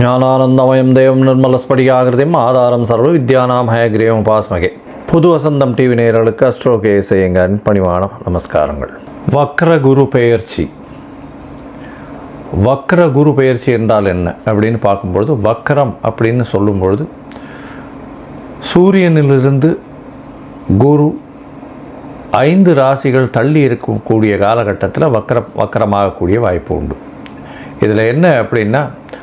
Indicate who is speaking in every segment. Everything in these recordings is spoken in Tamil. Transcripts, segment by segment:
Speaker 1: ஞானானந்தமயம் தேவம் நிர்மலஸ்படிகாகிருதியும் ஆதாரம் சர்வ வித்யானாம் ஹயக்ரீவம் உபாஸ்மகே. புது வசந்தம் டிவி நேயர்களுக்கு அஸ்ட்ரோ கேசையங்கன் பணிவான நமஸ்காரங்கள். வக்ர குரு பெயர்ச்சி. வக்ர குரு பெயர்ச்சி என்றால் என்ன அப்படின்னு பார்க்கும்பொழுது வக்ரம் அப்படின்னு சொல்லும்பொழுது சூரியனிலிருந்து குரு ஐந்து ராசிகள் தள்ளி இருக்கக்கூடிய காலகட்டத்தில் வக்ர வக்கரமாகக்கூடிய வாய்ப்பு உண்டு. இதில் என்ன அப்படின்னா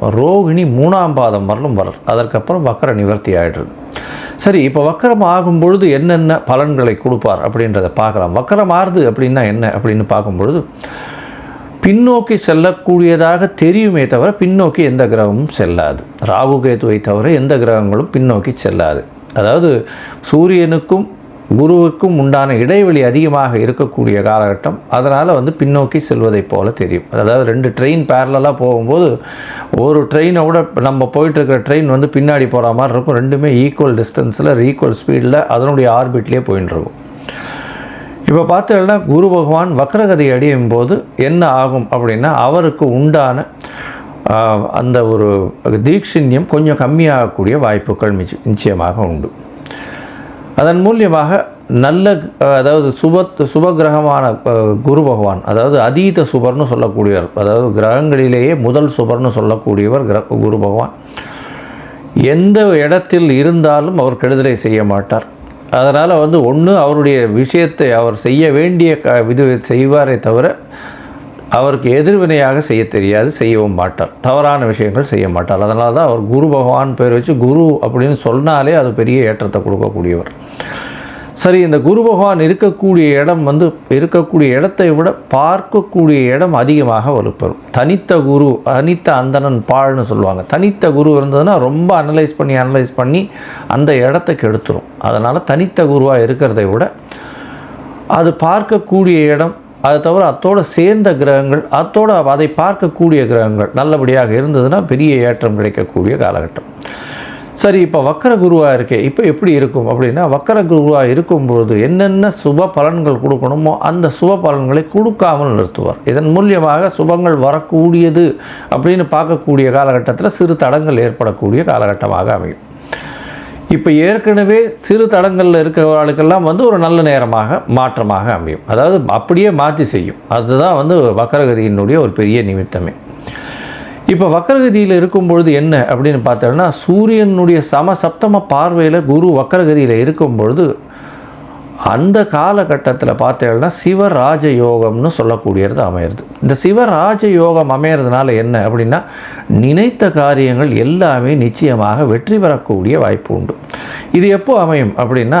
Speaker 1: ரோகிணி மூணாம் பாதம் வரலும் வரல் அதற்கப்புறம் வக்கர நிவர்த்தி ஆகிடுது சரி இப்போ வக்கரம் ஆகும் பொழுது என்னென்ன பலன்களை கொடுப்பார் அப்படின்றத பார்க்கலாம். வக்கரம் ஆறுது அப்படின்னா என்ன அப்படின்னு பார்க்கும்பொழுது பின்னோக்கி செல்லக்கூடியதாக தெரியுமே தவிர பின்னோக்கி எந்த கிரகமும் செல்லாது. ராகு கேதுவை தவிர எந்த கிரகங்களும் பின்னோக்கி செல்லாது. அதாவது சூரியனுக்கும் குருவுக்கும் உண்டான இடைவெளி அதிகமாக இருக்கக்கூடிய காலகட்டம். அதனால் வந்து பின்னோக்கி செல்வதைப் போல தெரியும். அதாவது ரெண்டு ட்ரெயின் பேரலாக போகும்போது ஒரு ட்ரெயினை விட நம்ம போயிட்டு இருக்கிற ட்ரெயின் வந்து பின்னாடி போகிற மாதிரி இருக்கும். ரெண்டுமே ஈக்குவல் டிஸ்டன்ஸில் ஈக்குவல் ஸ்பீடில் அதனுடைய ஆர்பிட்லேயே போயின்னு இருக்கும். இப்போ பார்த்தீங்கன்னா குரு பகவான் வக்ரகதி அடையும் போது என்ன ஆகும் அப்படின்னா அவருக்கு உண்டான அந்த ஒரு தீட்சிண்யம் கொஞ்சம் கம்மியாகக்கூடிய வாய்ப்புகள் நிச்சயமாக உண்டு. அதன் மூலியமாக நல்ல அதாவது சுப சுபகிரகமான அஹ், குரு பகவான் அதாவது அதீத சுபர்னு சொல்லக்கூடியவர் அதாவது கிரகங்களிலேயே முதல் சுபர்னு சொல்லக்கூடியவர் கிர குரு பகவான். எந்த இடத்தில் இருந்தாலும் அவர் கெடுதலை செய்ய மாட்டார். அதனால் வந்து ஒன்று அவருடைய விஷயத்தை அவர் செய்ய வேண்டிய க இது செய்வாரே தவிர அவருக்கு எதிர்வினையாக செய்ய தெரியாது செய்யவும் மாட்டார். தவறான விஷயங்கள் செய்ய மாட்டார். அதனால தான் அவர் குரு பகவான் பேர் வச்சு குரு அப்படின்னு சொன்னாலே அது பெரிய ஏற்றத்தை கொடுக்கக்கூடியவர். சரி இந்த குரு பகவான் இருக்கக்கூடிய இடம் வந்து இருக்கக்கூடிய இடத்தை விட பார்க்கக்கூடிய இடம் அதிகமாக வலுப்பெறும். தனித்த குரு தனித்த அந்தணன் பாழ்னு சொல்லுவாங்க. தனித்த குரு இருந்ததுன்னா ரொம்ப அனலைஸ் பண்ணி அனலைஸ் பண்ணி அந்த இடத்தை கெடுத்துரும். அதனால் தனித்த குருவாக இருக்கிறதை விட அது பார்க்கக்கூடிய இடம் அது தவிர அத்தோடு சேர்ந்த கிரகங்கள் அத்தோடு அதை பார்க்கக்கூடிய கிரகங்கள் நல்லபடியாக இருந்ததுன்னா பெரிய ஏற்றம் கிடைக்கக்கூடிய காலகட்டம். சரி இப்போ வக்கர குருவாக இருக்கே இப்போ எப்படி இருக்கும் அப்படின்னா வக்கர குருவாக இருக்கும்போது என்னென்ன சுப பலன்கள் கொடுக்கணுமோ அந்த சுப பலன்களை கொடுக்காமல் நிறுத்துவார். இதன் மூலியமாக சுபங்கள் வரக்கூடியது அப்படின்னு பார்க்கக்கூடிய காலகட்டத்தில் சிறு தடங்கள் ஏற்படக்கூடிய காலகட்டமாக அமையும். இப்போ ஏற்கனவே சிறு தடங்களில் இருக்கிறவர்களுக்கெல்லாம் வந்து ஒரு நல்ல நேரமாக மாற்றமாக அமையும். அதாவது அப்படியே மாற்றி செய்யும். அதுதான் வந்து வக்கரகதியினுடைய ஒரு பெரிய நிமித்தமே. இப்போ வக்கரகதியில் இருக்கும் பொழுது என்ன அப்படின்னு பார்த்தோம்னா சூரியனுடைய சம சப்தம பார்வையில் குரு வக்கரகதியில் இருக்கும் பொழுது அந்த காலகட்டத்தில் பார்த்தீங்கன்னா சிவராஜ யோகம்னு சொல்லக்கூடியது அமையிறது. இந்த சிவராஜ யோகம் அமையிறதுனால என்ன அப்படின்னா நினைத்த காரியங்கள் எல்லாமே நிச்சயமாக வெற்றி பெறக்கூடிய வாய்ப்பு உண்டு. இது எப்போ அமையும் அப்படின்னா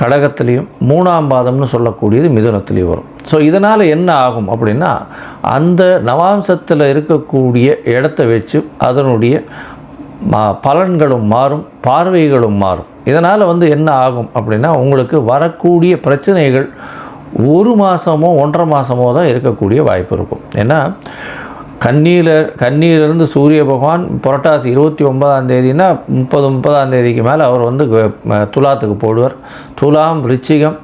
Speaker 1: கடகத்துலேயும் மூணாம் பாதம்னு சொல்லக்கூடியது மிதுனத்திலையும் வரும். ஸோ இதனால் என்ன ஆகும் அப்படின்னா அந்த நவாம்சத்தில் இருக்கக்கூடிய இடத்த வச்சு அதனுடைய பலன்களும் மாறும் பார்வைகளும் மாறும். இதனால் வந்து என்ன ஆகும் அப்படின்னா உங்களுக்கு வரக்கூடிய பிரச்சனைகள் ஒரு மாதமோ ஒன்றரை மாதமோ தான் இருக்கக்கூடிய வாய்ப்பு இருக்கும். ஏன்னா கண்ணியில் கண்ணியிலிருந்து சூரிய பகவான் புரட்டாசி இருபத்தி ஒன்பதாம் தேதினா முப்பது முப்பதாம் தேதிக்கு மேலே அவர் வந்து துலாத்துக்கு போடுவார். துலாம் ரிச்சிகம்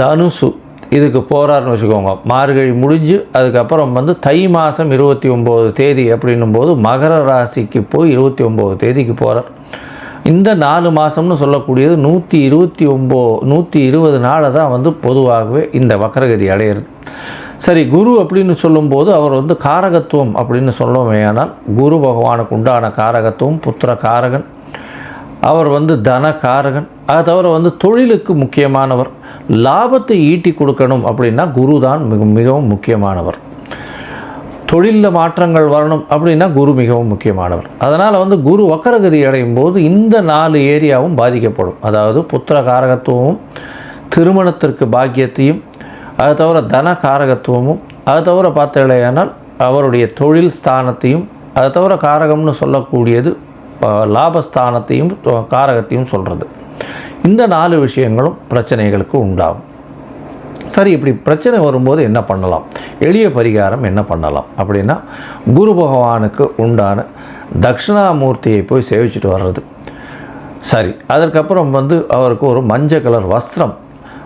Speaker 1: தனுசு இதுக்கு போகிறாருன்னு வச்சுக்கோங்க. மார்கழி முடிஞ்சு அதுக்கப்புறம் வந்து தை மாதம் இருபத்தி ஒம்பது தேதி அப்படின்னும் போது மகர ராசிக்கு போய் இருபத்தி ஒம்பது தேதிக்கு போகிறார் இந்த நாலு மாதம்னு சொல்லக்கூடியது நூற்றி இருபத்தி ஒம்போ நூற்றி இருபது நாளை தான் வந்து பொதுவாகவே இந்த வக்கரகதி அடையிறது. சரி குரு அப்படின்னு சொல்லும்போது அவர் வந்து காரகத்துவம் அப்படின்னு சொல்லுவேயானால் குரு பகவானுக்கு உண்டான காரகத்துவம் புத்திர காரகன். அவர் வந்து தன காரகன். அது தவிர வந்து தொழிலுக்கு முக்கியமானவர். லாபத்தை ஈட்டி கொடுக்கணும் அப்படின்னா குரு தான் மிக மிகவும் முக்கியமானவர். தொழிலில் மாற்றங்கள் வரணும் அப்படின்னா குரு மிகவும் முக்கியமானவர். அதனால் வந்து குரு வக்கரகதி அடையும் போது இந்த நாலு ஏரியாவும் பாதிக்கப்படும். அதாவது புத்திர காரகத்துவமும் திருமணத்திற்கு பாக்கியத்தையும் அது தவிர தன காரகத்துவமும் அது தவிர பார்த்தீங்களேயானால் அவருடைய தொழில் ஸ்தானத்தையும் அது தவிர காரகம்னு சொல்லக்கூடியது லாபஸ்தானத்தையும் காரகத்தையும் சொல்கிறது இந்த நாலு விஷயங்களும் பிரச்சனைகளுக்கு உண்டாகும். சரி இப்படி பிரச்சனை வரும்போது என்ன பண்ணலாம்? எளிய பரிகாரம் என்ன பண்ணலாம்? அப்படின்னா குரு பகவானுக்கு உண்டான தட்சிணாமூர்த்தியை போய் சேவிச்சுட்டு வர்றது. சரி அதற்கப்புறம் வந்து அவருக்கு ஒரு மஞ்சள் கலர் வஸ்திரம்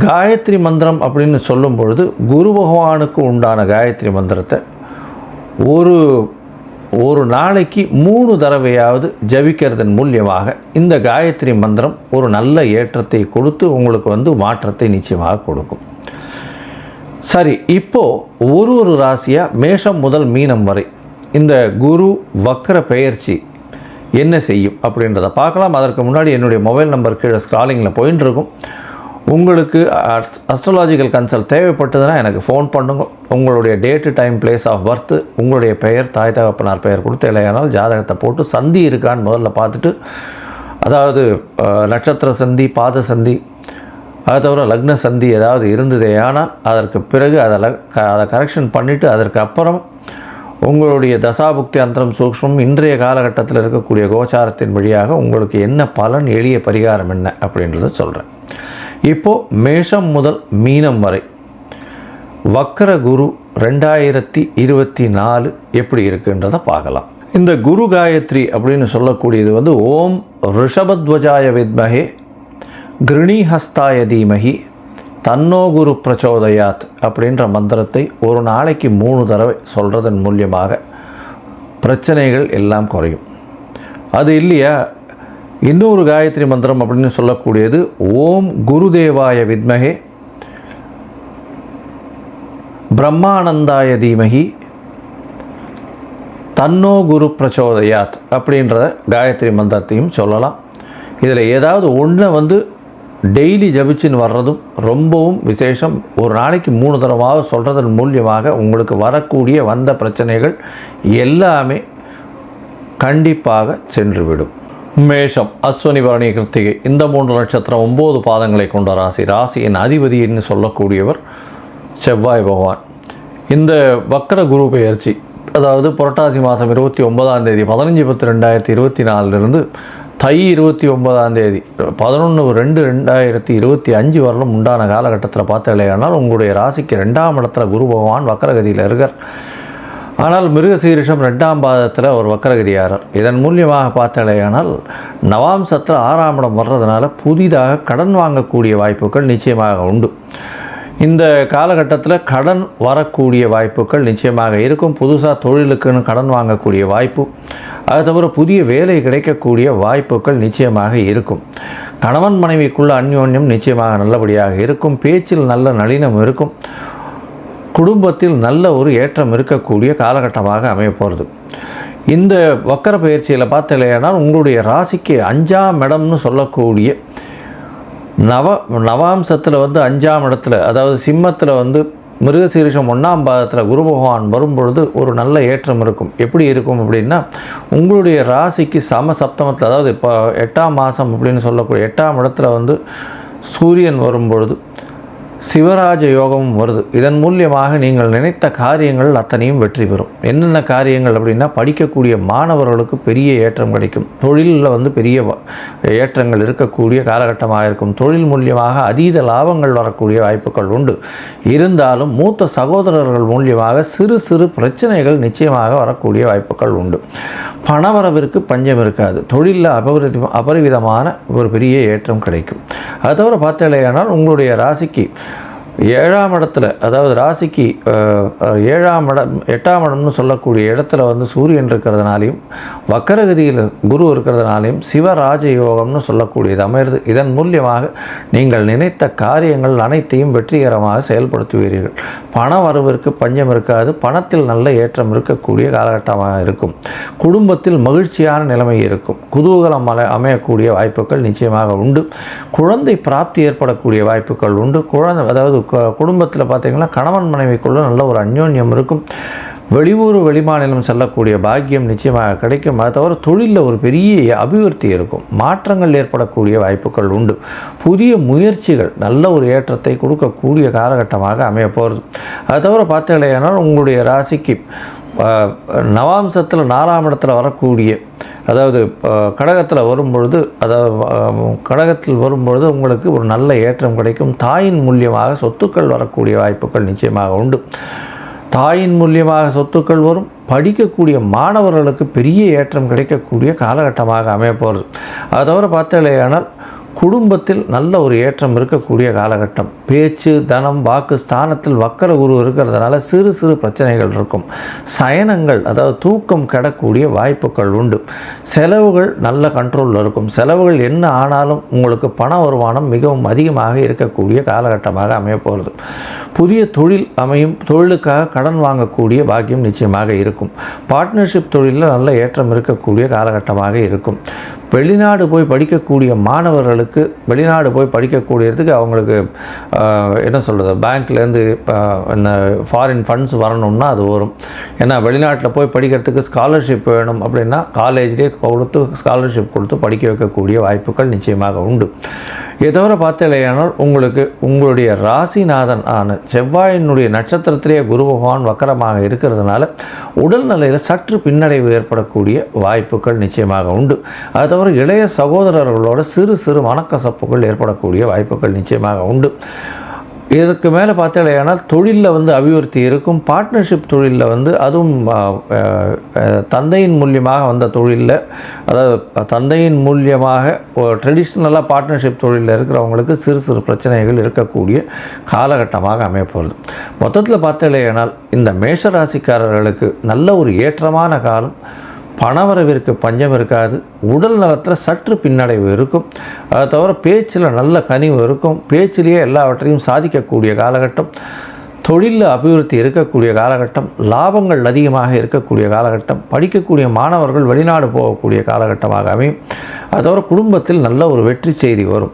Speaker 1: காயத்ரி மந்திரம் அப்படின்னு சொல்லும் பொழுது குரு பகவானுக்கு உண்டான காயத்ரி மந்திரத்தை ஒரு ஒரு நாளைக்கு மூணு தடவையாவது ஜபிக்கிறதன் மூலியமாக இந்த காயத்ரி மந்திரம் ஒரு நல்ல ஏற்றத்தை கொடுத்து உங்களுக்கு வந்து மாற்றத்தை நிச்சயமாக கொடுக்கும். சரி இப்போது ஒரு ஒரு ராசியாக மேஷம் முதல் மீனம் வரை இந்த குரு வக்கர பெயர்ச்சி என்ன செய்யும் அப்படின்றத பார்க்கலாம். அதற்கு முன்னாடி என்னுடைய மொபைல் நம்பர் கீழே ஸ்க்ராலிங்கில் போயின்னு இருக்கும் உங்களுக்கு அஸ்ட்ராலாஜிக்கல் கன்சல்ட் தேவைப்பட்டதுன்னா எனக்கு ஃபோன் பண்ணுங்க. உங்களுடைய date time place of birth உங்களுடைய பெயர் தாய் தகப்பனார் பெயர் கொடுத்து இல்லையானால் ஜாதகத்தை போட்டு சந்தி இருக்கான்னு முதல்ல பார்த்துட்டு அதாவது நட்சத்திர சந்தி பாத சந்தி அதை தவிர லக்ன சந்தி ஏதாவது இருந்ததே ஆனால் அதற்கு பிறகு அதில் க அதை கரெக்ஷன் பண்ணிவிட்டு அதற்கு அப்புறம் உங்களுடைய தசாபுக்தி அந்தரம் சூக்ஷ்மம் இன்றைய காலகட்டத்தில் இருக்கக்கூடிய கோச்சாரத்தின் வழியாக உங்களுக்கு என்ன பலன் எளிய பரிகாரம் என்ன அப்படின்றத சொல்கிறேன் இப்போது மேஷம் முதல் மீனம் வரை. வக்கர குரு ரெண்டாயிரத்தி இருபத்தி நாலு எப்படி இருக்குன்றதை பார்க்கலாம். இந்த குரு காயத்ரி அப்படின்னு சொல்லக்கூடியது வந்து ஓம் ரிஷபத்வஜாய வித்மகே கிருணிஹஸ்தாய தீமகி தன்னோ குரு பிரச்சோதயாத் அப்படின்ற மந்திரத்தை ஒரு நாளைக்கு மூணு தடவை சொல்கிறதன் மூலியமாக பிரச்சனைகள் எல்லாம் குறையும். அது இல்லையா? இன்னொரு காயத்ரி மந்திரம் அப்படின்னு சொல்லக்கூடியது ஓம் குருதேவாய வித்மகே பிரம்மானந்தாய தீமகி தன்னோ குரு பிரச்சோதயாத் அப்படின்ற காயத்ரி மந்திரத்தையும் சொல்லலாம். இதில் ஏதாவது ஒன்றை வந்து டெய்லி ஜபிச்சுன்னு வர்றதும் ரொம்பவும் விசேஷம். ஒரு நாளைக்கு மூணு தடவாக சொல்கிறதன் மூலியமாக உங்களுக்கு வரக்கூடிய வந்த பிரச்சனைகள் எல்லாமே கண்டிப்பாக சென்றுவிடும். மேஷம் அஸ்வனி பரணி கிருத்திகை. இந்த மூன்று நட்சத்திரம் ஒம்பது பாதங்களை கொண்ட ராசி. ராசியின் அதிபதின்னு சொல்லக்கூடியவர் செவ்வாய் பகவான். இந்த வக்கர குரு பெயர்ச்சி அதாவது புரட்டாசி மாதம் இருபத்தி ஒன்பதாம் தேதி பதினஞ்சு பத்து ரெண்டாயிரத்தி இருபத்தி நாலுலேருந்து தை இருபத்தி ஒன்பதாம் தேதி பதினொன்று ரெண்டு ரெண்டாயிரத்தி இருபத்தி அஞ்சு வரலும் உண்டான காலகட்டத்தில் பார்த்தாலேயானால் உங்களுடைய ராசிக்கு ரெண்டாம் இடத்துல குரு பகவான் வக்கரகதியில் இருக்கார். ஆனால் மிருகசீரிஷம் ரெண்டாம் பாதத்தில் ஒரு வக்கரகிரியாரர் இதன் மூலியமாக பார்த்தாலேயானால் நவாம்சத்தில் ஆறாம் இடம் வர்றதுனால புதிதாக கடன் வாங்கக்கூடிய வாய்ப்புகள் நிச்சயமாக உண்டு. இந்த காலகட்டத்தில் கடன் வரக்கூடிய வாய்ப்புகள் நிச்சயமாக இருக்கும். புதுசாக தொழிலுக்குன்னு கடன் வாங்கக்கூடிய வாய்ப்பு அது தவிர புதிய வேலை கிடைக்கக்கூடிய வாய்ப்புகள் நிச்சயமாக இருக்கும். கணவன் மனைவிக்குள்ள அந்யோன்யம் நிச்சயமாக நல்லபடியாக இருக்கும். பேச்சில் நல்ல நளினம் இருக்கும். குடும்பத்தில் நல்ல ஒரு ஏற்றம் இருக்கக்கூடிய காலகட்டமாக அமைய போகிறது இந்த வக்கர பயிற்சியில் பார்த்தலையானால் உங்களுடைய ராசிக்கு அஞ்சாம் இடம்னு சொல்லக்கூடிய நவ நவாம்சத்தில் வந்து அஞ்சாம் இடத்துல அதாவது சிம்மத்தில் வந்து மிருகசீரிஷம் ஒன்றாம் பாதத்தில் குரு பகவான் வரும்பொழுது ஒரு நல்ல ஏற்றம் இருக்கும். எப்படி இருக்கும் அப்படின்னா உங்களுடைய ராசிக்கு சம சப்தமத்தில் அதாவது இப்போ எட்டாம் மாதம் அப்படின்னு சொல்லக்கூடிய எட்டாம் இடத்துல வந்து சூரியன் வரும்பொழுது சிவராஜ யோகமும் வருது. இதன் மூலியமாக நீங்கள் நினைத்த காரியங்கள் அத்தனையும் வெற்றி பெறும். என்னென்ன காரியங்கள் அப்படின்னா படிக்கக்கூடிய மாணவர்களுக்கு பெரிய ஏற்றம் கிடைக்கும். தொழிலில் வந்து பெரிய வ- ஏற்றங்கள் இருக்கக்கூடிய காலகட்டமாக இருக்கும். தொழில் மூலியமாக அதீத லாபங்கள் வரக்கூடிய வாய்ப்புகள் உண்டு. இருந்தாலும் மூத்த சகோதரர்கள் மூலியமாக சிறு சிறு பிரச்சனைகள் நிச்சயமாக வரக்கூடிய வாய்ப்புகள் உண்டு. பணவரவிற்கு பஞ்சம் இருக்காது. தொழிலில் அபரித அபரிவிதமான ஒரு பெரிய ஏற்றம் கிடைக்கும். அது தவிர பார்த்தீங்களேயானால் உங்களுடைய ராசிக்கு ஏழாம் இடத்துல அதாவது ராசிக்கு ஏழாம் இடம் எட்டாம் இடம்னு சொல்லக்கூடிய இடத்துல வந்து சூரியன் இருக்கிறதுனாலையும் வக்கரகதியில் குரு இருக்கிறதுனாலையும் சிவராஜ யோகம்னு சொல்லக்கூடியது அமைகிறது இதன் மூலியமாக நீங்கள் நினைத்த காரியங்கள் அனைத்தையும் வெற்றிகரமாக செயல்படுத்துவீர்கள். பண வரவிற்கு பஞ்சம் இருக்காது. பணத்தில் நல்ல ஏற்றம் இருக்கக்கூடிய காலகட்டமாக இருக்கும். குடும்பத்தில் மகிழ்ச்சியான நிலைமை இருக்கும். குதூகலம் அலை அமையக்கூடிய வாய்ப்புகள் நிச்சயமாக உண்டு. குழந்தை பிராப்தி ஏற்படக்கூடிய வாய்ப்புகள் உண்டு. குழந்தை அதாவது குடும்பத்தில் பார்த்திங்கன்னா கணவன் மனைவிக்குள்ளே நல்ல ஒரு அந்யோன்யம் இருக்கும். வெளியூர் வெளிமாநிலம் செல்லக்கூடிய பாக்கியம் நிச்சயமாக கிடைக்கும். அதை தவிர தொழிலில் ஒரு பெரிய அபிவிருத்தி இருக்கும். மாற்றங்கள் ஏற்படக்கூடிய வாய்ப்புகள் உண்டு. புதிய முயற்சிகள் நல்ல ஒரு ஏற்றத்தை கொடுக்கக்கூடிய காலகட்டமாக அமைய போகிறது அது தவிர பார்த்தீங்கன்னா உங்களுடைய ராசிக்கு நவாம்சத்தில் நாலாம் இடத்துல வரக்கூடிய அதாவது கடகத்தில் வரும்பொழுது அதாவது கடகத்தில் வரும்பொழுது உங்களுக்கு ஒரு நல்ல ஏற்றம் கிடைக்கும். தாயின் மூலியமாக சொத்துக்கள் வரக்கூடிய வாய்ப்புகள் நிச்சயமாக உண்டு. தாயின் மூலியமாக சொத்துக்கள் வரும். படிக்கக்கூடிய மாணவர்களுக்கு பெரிய ஏற்றம் கிடைக்கக்கூடிய காலகட்டமாக அமைய போகிறது தவிர பார்த்தாலேயானால் குடும்பத்தில் நல்ல ஒரு ஏற்றம் இருக்கக்கூடிய காலகட்டம். பேச்சு தனம் வாக்கு ஸ்தானத்தில் வக்கர குரு இருக்கிறதுனால சிறு சிறு பிரச்சனைகள் இருக்கும். சயனங்கள் அதாவது தூக்கம் கெடக்கூடிய வாய்ப்புகள் உண்டு. செலவுகள் நல்ல கண்ட்ரோலில் இருக்கும். செலவுகள் என்ன ஆனாலும் உங்களுக்கு பண வருமானம் மிகவும் அதிகமாக இருக்கக்கூடிய காலகட்டமாக அமையப்போகிறது. புதிய தொழில் அமையும் தொழிலுக்காக கடன் வாங்கக்கூடிய பாக்கியம் நிச்சயமாக இருக்கும். பார்ட்னர்ஷிப் தொழிலில் நல்ல ஏற்றம் இருக்கக்கூடிய காலகட்டமாக இருக்கும். வெளிநாடு போய் படிக்கக்கூடிய மாணவர்களுக்கு வெளிநாடு போய் படிக்கக்கூடியதுக்கு அவங்களுக்கு என்ன சொல்கிறது பேங்க்லேருந்து என்ன ஃபாரின் ஃபண்ட்ஸ் வரணும்னா அது வரும். ஏன்னா வெளிநாட்டில் போய் படிக்கிறதுக்கு ஸ்காலர்ஷிப் வேணும் அப்படின்னா காலேஜ்லேயே கொடுத்து ஸ்காலர்ஷிப் கொடுத்து படிக்க வைக்கக்கூடிய வாய்ப்புகள் நிச்சயமாக உண்டு. இதை தவிர பார்த்தலையானால் உங்களுக்கு உங்களுடைய ராசிநாதன் ஆன செவ்வாயினுடைய நட்சத்திரத்திலேயே குரு பகவான் வக்கரமாக இருக்கிறதுனால உடல்நிலையில் சற்று பின்னடைவு ஏற்படக்கூடிய வாய்ப்புகள் நிச்சயமாக உண்டு. அது தவிர இளைய சகோதரர்களோட சிறு சிறு மனக்கசப்புகள் ஏற்படக்கூடிய வாய்ப்புகள் நிச்சயமாக உண்டு. இதற்கு மேலே பார்த்தீங்கன்னா தொழிலில் வந்து அபிவிருத்தி இருக்கும் பார்ட்னர்ஷிப் தொழிலில் வந்து அதுவும் தந்தையின் மூலியமாக வந்த தொழிலில் அதாவது தந்தையின் மூலியமாக ட்ரெடிஷ்னலாக பார்ட்னர்ஷிப் தொழிலில் இருக்கிறவங்களுக்கு சிறு சிறு பிரச்சனைகள் இருக்கக்கூடிய காலகட்டமாக அமையப்போகிறது மொத்தத்தில் பார்த்தீங்கன்னால் இந்த மேஷராசிக்காரர்களுக்கு நல்ல ஒரு ஏற்றமான காலம் பணவரவிற்கு பஞ்சம் இருக்காது. உடல் நலத்தில் சற்று பின்னடைவு இருக்கும். அதை தவிர பேச்சில் நல்ல கனிவு இருக்கும். பேச்சிலேயே எல்லாவற்றையும் சாதிக்கக்கூடிய காலகட்டம். தொழிலில் அபிவிருத்தி இருக்கக்கூடிய காலகட்டம். லாபங்கள் அதிகமாக இருக்கக்கூடிய காலகட்டம். படிக்கக்கூடிய மாணவர்கள் வெளிநாடு போகக்கூடிய காலகட்டமாக அமையும். அது தவிர குடும்பத்தில் நல்ல ஒரு வெற்றி செய்தி வரும்.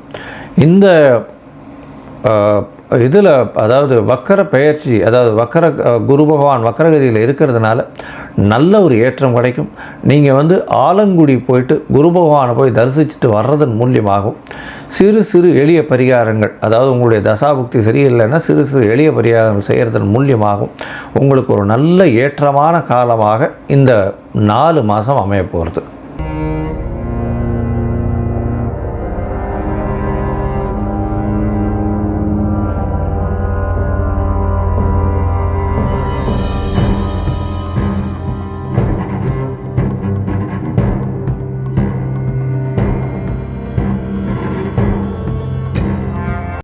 Speaker 1: இந்த இதில் அதாவது வக்கர பெயர்ச்சி அதாவது வக்கர குரு பகவான் வக்கரகதியில் இருக்கிறதுனால நல்ல ஒரு ஏற்றம் கிடைக்கும். நீங்கள் வந்து ஆலங்குடி போயிட்டு குரு பகவானை போய் தரிசிச்சுட்டு வர்றதன் மூலியமாகும் சிறு சிறு எளிய பரிகாரங்கள் அதாவது உங்களுடைய தசாபுக்தி சரியில்லைன்னா சிறு சிறு எளிய பரிகாரங்கள் செய்கிறதன் மூலியமாகும் உங்களுக்கு ஒரு நல்ல ஏற்றமான காலமாக இந்த நாலு மாதம் அமைய போகிறது.